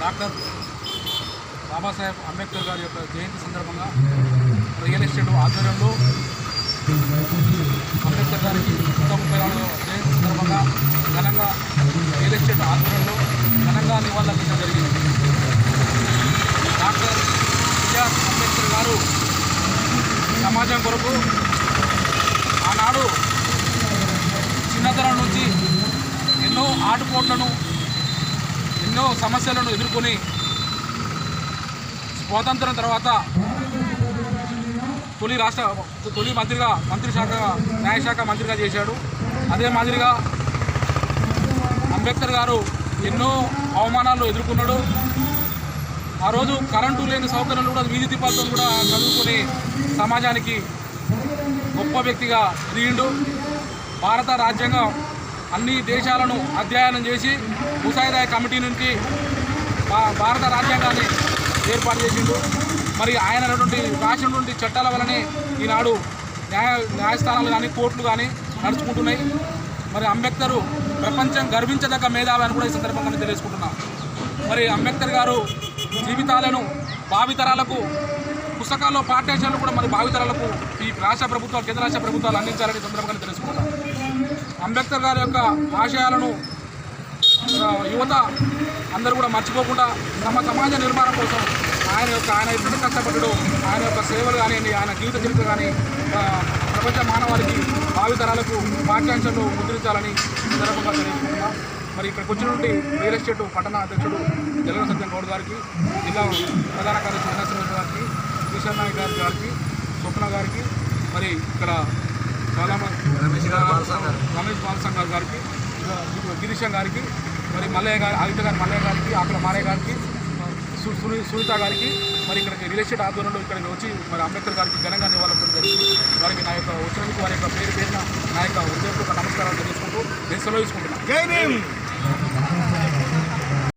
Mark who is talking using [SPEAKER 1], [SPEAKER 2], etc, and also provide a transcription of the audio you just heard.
[SPEAKER 1] Doctor Babasaheb Ambedkar గారి యొక్క జయంతి సందర్భంగా రియల్ ఎస్టేట్ ఆధ్వర్యంలో అంబేద్కర్ గారికి నూట ముప్పై జయంతి సందర్భంగా ఘనంగా రియల్ ఎస్టేట్ ఆధ్వర్యంలో ఘనంగా నివాళులర్పించడం జరిగింది. డాక్టర్ బిఆర్ అంబేద్కర్ గారు సమాజం కొరకు ఆనాడు చిన్నతనం నుంచి ఎన్నో ఆటుపోట్లను ఎన్నో సమస్యలను ఎదుర్కొని స్వాతంత్రం తర్వాత తొలి రాష్ట్ర తొలి మంత్రిగా మంత్రి శాఖ న్యాయశాఖ మంత్రిగా చేశాడు. అదే మాదిరిగా అంబేద్కర్ గారు ఎన్నో అవమానాలు ఎదుర్కొన్నాడు. ఆ రోజు కరెంటు లేని సౌకర్యాలు కూడా వీధి దీపాలతో కూడా చదువుకుని సమాజానికి గొప్ప వ్యక్తిగా ఎదిగిండు భారత రాజ్యాంగం అన్ని దేశాలను అధ్యయనం చేసి ముసాయిదా కమిటీ నుంచి భా- భారత రాజ్యాంగాన్ని ఏర్పాటు చేసిండు. మరి ఆయన రాసినటువంటి చట్టాల వల్లనే ఈనాడు న్యాయ న్యాయస్థానాలు కానీ కోర్టులు కానీ నడుచుకుంటున్నాయి. మరి అంబేద్కర్ ప్రపంచం గర్వించదగ్గ మేధావి అని కూడా ఈ సందర్భంగా నేను మరి అంబేద్కర్ గారు జీవితాలను భావితరాలకు పుస్తకాల్లో పాఠ్యాంశాలు కూడా మరి భావితరాలకు ఈ రాష్ట్ర ప్రభుత్వాలు కేంద్ర రాష్ట్ర ప్రభుత్వాలు అందించాలని ఈ సందర్భంగా తెలుసుకుంటాం అంబేద్కర్ గారి యొక్క ఆశయాలను యువత అందరూ కూడా మర్చిపోకుండా తమ సమాజ నిర్మాణం కోసం ఆయన యొక్క ఆయన ఎటువంటి కష్టపడ్డాడు. ఆయన యొక్క సేవలు కానివ్వండి ఆయన జీవిత చరిత్ర కానీ ప్రపంచ మానవాళికి భావితరాలకు పాఠ్యాంశాలు ముద్రించాలని సందర్భంగా తెలియజేసుకుంటున్నాం. మరి ఇక్కడికి వచ్చినటువంటి రియల్ ఎస్టేట్ పట్టణ అధ్యక్షుడు జలగ సత్యం గౌడ్ గారికి జిల్లా ప్రధాన కార్యదర్శి వినశ్వర గారికి కిషన్ నాయక్ గారి గారికి స్వప్న గారికి మరి ఇక్కడ చాలా రమేష్ రమేష్ బాలసంగార్ గారికి గిరీశం గారికి మరి మల్లయ్య గారి ఆదిత్య గారి మల్లయ్య గారికి ఆకుల మారయ్య గారికి సు- సుని- సునీత గారికి మరి ఇక్కడికి రియల్ ఎస్టేట్ ఆధ్వర్యంలో ఇక్కడికి వచ్చి మరి అంబేద్కర్ గారికి ఘనంగా నివాళులు జరిగింది. వారికి నా యొక్క వచ్చినందుకు వారి యొక్క పేరు పేరున నా యొక్క హృదయపూర్వక నమస్కారాలు తెలియజేసుకుంటూ నేను సెలవు తీసుకుంటున్నాను.